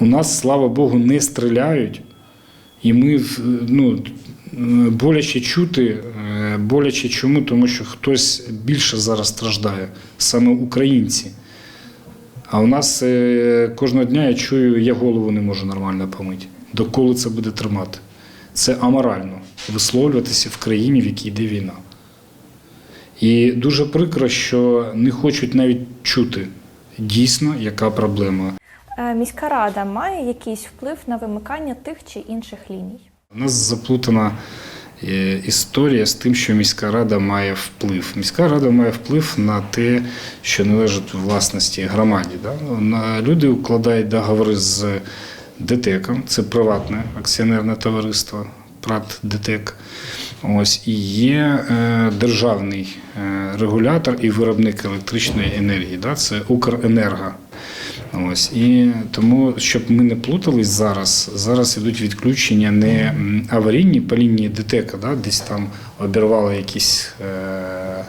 У нас, слава Богу, не стріляють, і ми ну, боляче чути, е, боляче чому, тому що хтось більше зараз страждає, саме українці. А у нас е, кожного дня я чую, я голову не можу нормально помити. Доколи це буде тримати? Це аморально висловлюватися в країні, в якій йде війна. І дуже прикро, що не хочуть навіть чути дійсно, яка проблема. Е, Міська рада має якийсь вплив на вимикання тих чи інших ліній? У нас заплутана е, історія з тим, що міська рада має вплив. Міська рада має вплив на те, що належить власності громаді. Да? На- Люди укладають договори з ДТЕКом, це приватне акціонерне товариство, ПРАТ ДТЕК. Ось і є е, державний регулятор і виробник електричної енергії. Да? Це Укренерго. Ось і тому, щоб ми не плутались зараз, зараз ідуть відключення не аварійні по лінії ДТЕКа, да, десь там обірвали якісь е,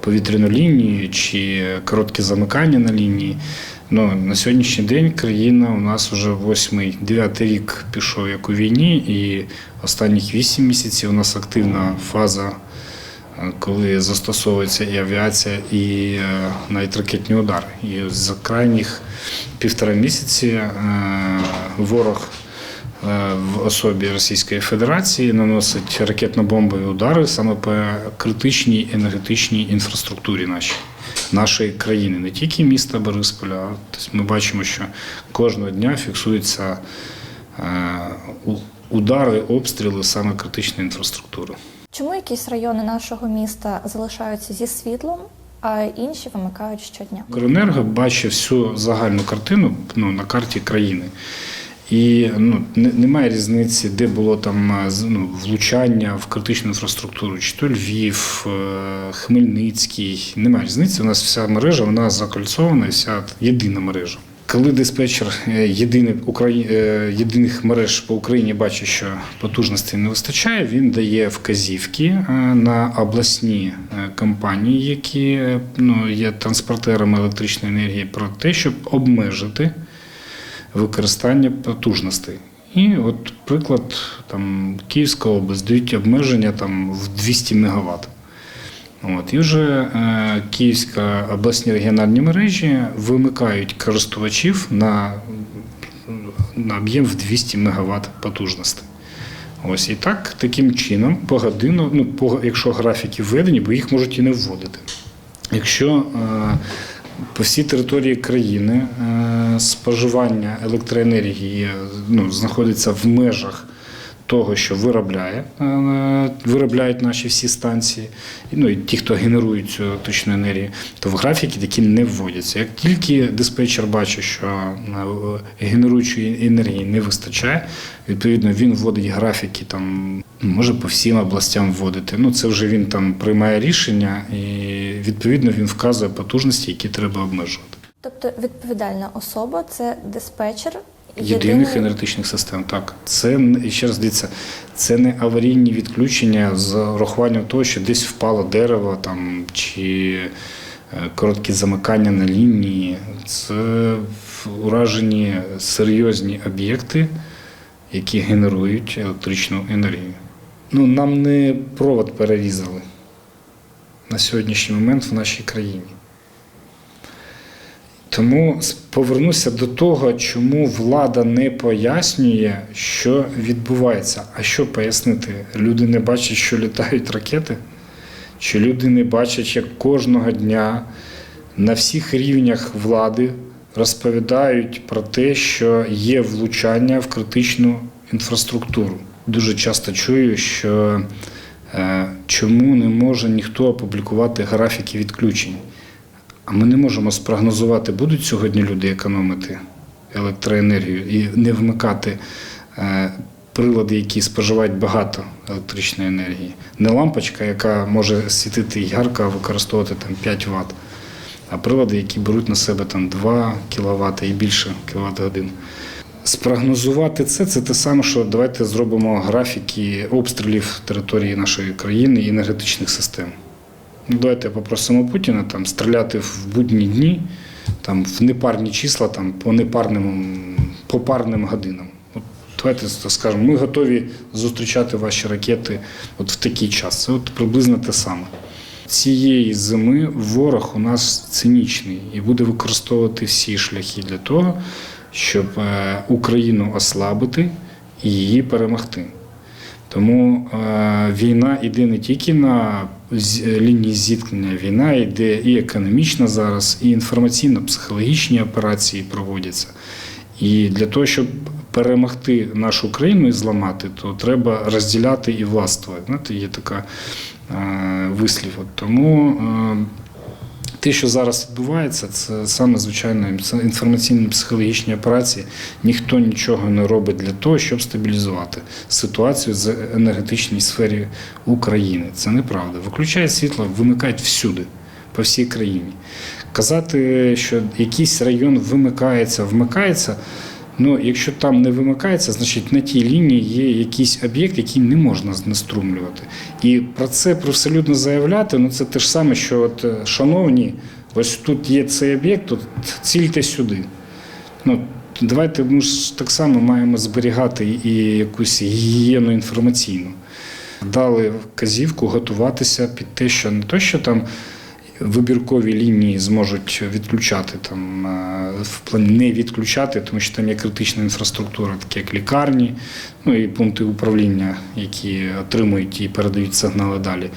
повітряну лінію чи коротке замикання на лінії. Ну, на сьогоднішній день країна у нас вже восьмий, дев'ятий рік пішов як у війні, і останніх вісім місяців у нас активна фаза коли застосовується і авіація, і е, навіть ракетні удари. І за крайніх півтора місяці е, ворог е, в особі Російської Федерації наносить ракетно-бомбові удари саме по критичній енергетичній інфраструктурі нашій. Нашої країни, не тільки міста Борисполя, а тобто ми бачимо, що кожного дня фіксуються удари, обстріли саме критичної інфраструктури. Чому якісь райони нашого міста залишаються зі світлом, а інші вимикають щодня? Укренерго бачить всю загальну картину ну, на карті країни. І ну, немає різниці, де було там е, ну, влучання в критичну інфраструктуру, чи то Львів, е, Хмельницький. Немає різниці. У нас вся мережа вона закольцована, вся єдина мережа. Коли диспетчер е, єдиний е, єдиних мереж по Україні бачить, що потужностей не вистачає, він дає вказівки е, на обласні компанії, які ну, є транспортерами електричної енергії, про те, щоб обмежити використання потужностей. І от приклад там Київська область дають обмеження там в 200 МВт. От, і вже е, Київська обласні регіональні мережі вимикають користувачів на, на об'єм в 200 МВт потужності. Ось і так, таким чином, по годину, ну, по, якщо графіки введені, бо їх можуть і не вводити. Якщо е, по всій території країни е, споживання електроенергії ну, знаходиться в межах того, що виробляє, е, виробляють наші всі станції, ну і ті, хто генерують цю електричну енергію, то в графіки такі не вводяться. Як тільки диспетчер бачить, що е, генеруючої енергії не вистачає, відповідно він вводить графіки там. Може по всім областям вводити. Ну це вже він там приймає рішення, і відповідно він вказує потужності, які треба обмежувати. Тобто відповідальна особа це диспетчер Єдиних енергетичних систем. Так, це ще раз дивіться, це не аварійні відключення з урахуванням того, що десь впало дерево там чи е, короткі замикання на лінії. Це уражені серйозні об'єкти, які генерують електричну енергію. Ну, нам не провод перерізали на сьогоднішній момент в нашій країні. Тому повернуся до того, чому влада не пояснює, що відбувається. А що пояснити? Люди не бачать, що літають ракети, чи люди не бачать, як кожного дня на всіх рівнях влади розповідають про те, що є влучання в критичну інфраструктуру. Дуже часто чую, що е, чому не може ніхто опублікувати графіки відключень. А ми не можемо спрогнозувати, будуть сьогодні люди економити електроенергію і не вмикати е, прилади, які споживають багато електричної енергії. Не лампочка, яка може світити ярко, а використовувати там 5 Вт, а прилади, які беруть на себе там 2 кВт і більше кВт годин. Спрогнозувати це це те саме, що давайте зробимо графіки обстрілів території нашої країни і енергетичних систем. Ну, Давайте попросимо Путіна там стріляти в будні дні там в непарні числа там по непарним по парним годинам. От давайте скажемо, ми готові зустрічати ваші ракети от в такий час. Це от приблизно те саме. Цієї зими ворог у нас цинічний і буде використовувати всі шляхи для того, щоб е, Україну ослабити і її перемогти. Тому е, війна йде не тільки на лінії зіткнення, війна йде і економічна зараз, і інформаційно-психологічні операції проводяться. І для того, щоб перемогти нашу країну і зламати, то треба розділяти і властвувати. Знаєте, є така е, вислів. Тому е, те, що зараз відбувається, це саме звичайно інформаційно-психологічні операції. Ніхто нічого не робить для того, щоб стабілізувати ситуацію з енергетичній сфері України. Це неправда. Виключають світло, вимикають всюди, по всій країні. Казати, що якийсь район вимикається, вмикається. Ну, якщо там не вимикається, значить на тій лінії є якийсь об'єкт, який не можна знеструмлювати. І про це привселюдно заявляти, ну це те ж саме, що от, е, шановні, ось тут є цей об'єкт, от цільте сюди. Ну, давайте ми ж так само маємо зберігати і якусь гігієну інформаційну. Дали вказівку готуватися під те, що не то, що там вибіркові лінії зможуть відключати там е, в плані не відключати, тому що там є критична інфраструктура, такі як лікарні, ну і пункти управління, які отримують і передають сигнали далі.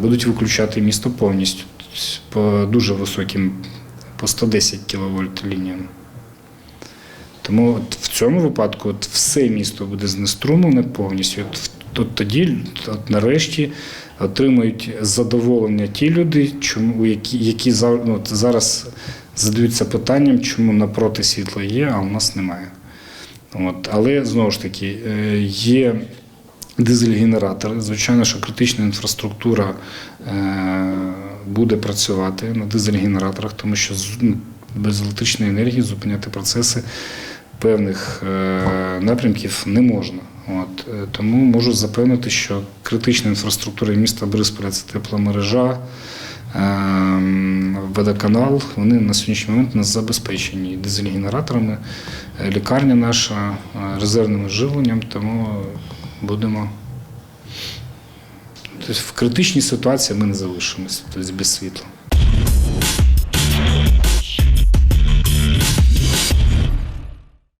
Будуть виключати місто повністю по дуже високим, по 110 кВт лініям. Тому от в цьому випадку от все місто буде знеструмлене повністю. От, от тоді, от нарешті, отримують задоволення ті люди, чому які, які ну, зараз задаються питанням, чому напроти світло є, а у нас немає. От, але знову ж таки, е, є дизель-генератори. Звичайно, що критична інфраструктура е, буде працювати на дизель-генераторах, тому що ну, без електричної енергії зупиняти процеси певних е, напрямків не можна. Е, тому можу запевнити, що критична інфраструктура міста Борисполя це тепломережа, ем, водоканал, вони на сьогоднішній момент нас забезпечені дизель-генераторами, е, лікарня наша, е, резервним живленням, тому будемо. Тобто в критичній ситуації ми не залишимося тобто без світла.